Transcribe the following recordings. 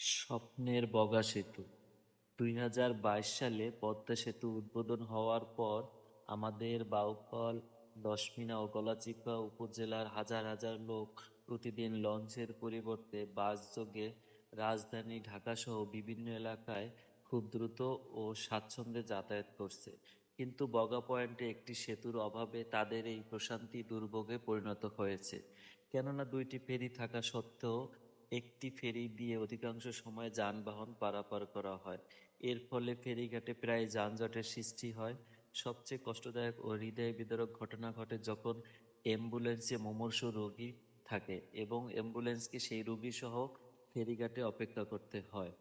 স্বপ্নের বগা সেতু। দুই হাজার বাইশ সালে পদ্মা সেতু উদ্বোধন হওয়ার পর আমাদের বাউফল দশমিনা ও গলাচিপা উপজেলার হাজার হাজার লোক প্রতিদিন লঞ্চের পরিবর্তে বাসযোগে রাজধানী ঢাকাসহ বিভিন্ন এলাকায় খুব দ্রুত ও স্বাচ্ছন্দ্যে যাতায়াত করছে। কিন্তু বগা পয়েন্টে একটি সেতুর অভাবে তাদের এই প্রশান্তি দুর্ভোগে পরিণত হয়েছে। কেননা দুইটি ফেরি থাকা সত্ত্বেও একটি ফেরি দিয়ে অধিকাংশ সময় যানবাহন পারাপার করা হয়। এর ফলে ফেরিঘাটে প্রায় যানজটের সৃষ্টি হয়। সবচেয়ে কষ্টদায়ক ও হৃদয় বিদারক ঘটনা ঘটে যখন অ্যাম্বুলেন্সে মুমূর্ষু রোগী থাকে এবং অ্যাম্বুলেন্সকে সেই রোগী সহ ফেরিঘাটে অপেক্ষা করতে হয়।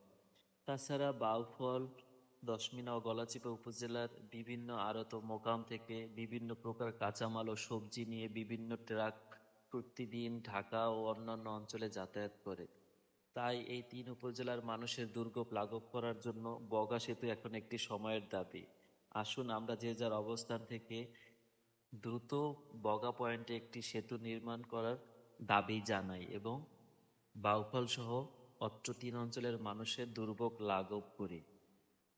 তাছাড়া বাউফল, দশমিনা ও গলাচিপা উপজেলার বিভিন্ন আড়ত ও মোকাম থেকে বিভিন্ন প্রকার কাঁচামাল ও সবজি নিয়ে বিভিন্ন ট্রাক প্রতিদিন ঢাকা ও অন্যান্য অঞ্চলে যাতায়াত করে। তাই এই তিন উপজেলার মানুষের দুর্ভোগ লাঘব করার জন্য বগা সেতু এখন একটি সময়ের দাবি। আসুন আমরা যে যার অবস্থান থেকে দ্রুত বগা পয়েন্টে একটি সেতু নির্মাণ করার দাবি জানাই এবং বাউফল সহ অত্র তিন অঞ্চলের মানুষের দুর্ভোগ লাঘব করি।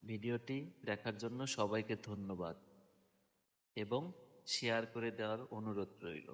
ভিডিওটি দেখার জন্য সবাইকে ধন্যবাদ এবং শেয়ার করে দেওয়ার অনুরোধ রইল।